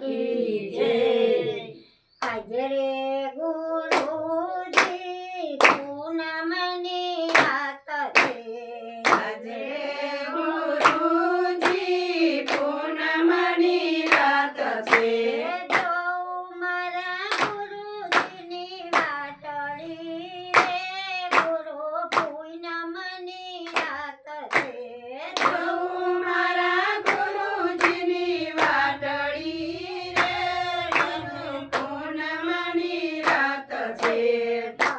કી જય હાજરે. રાત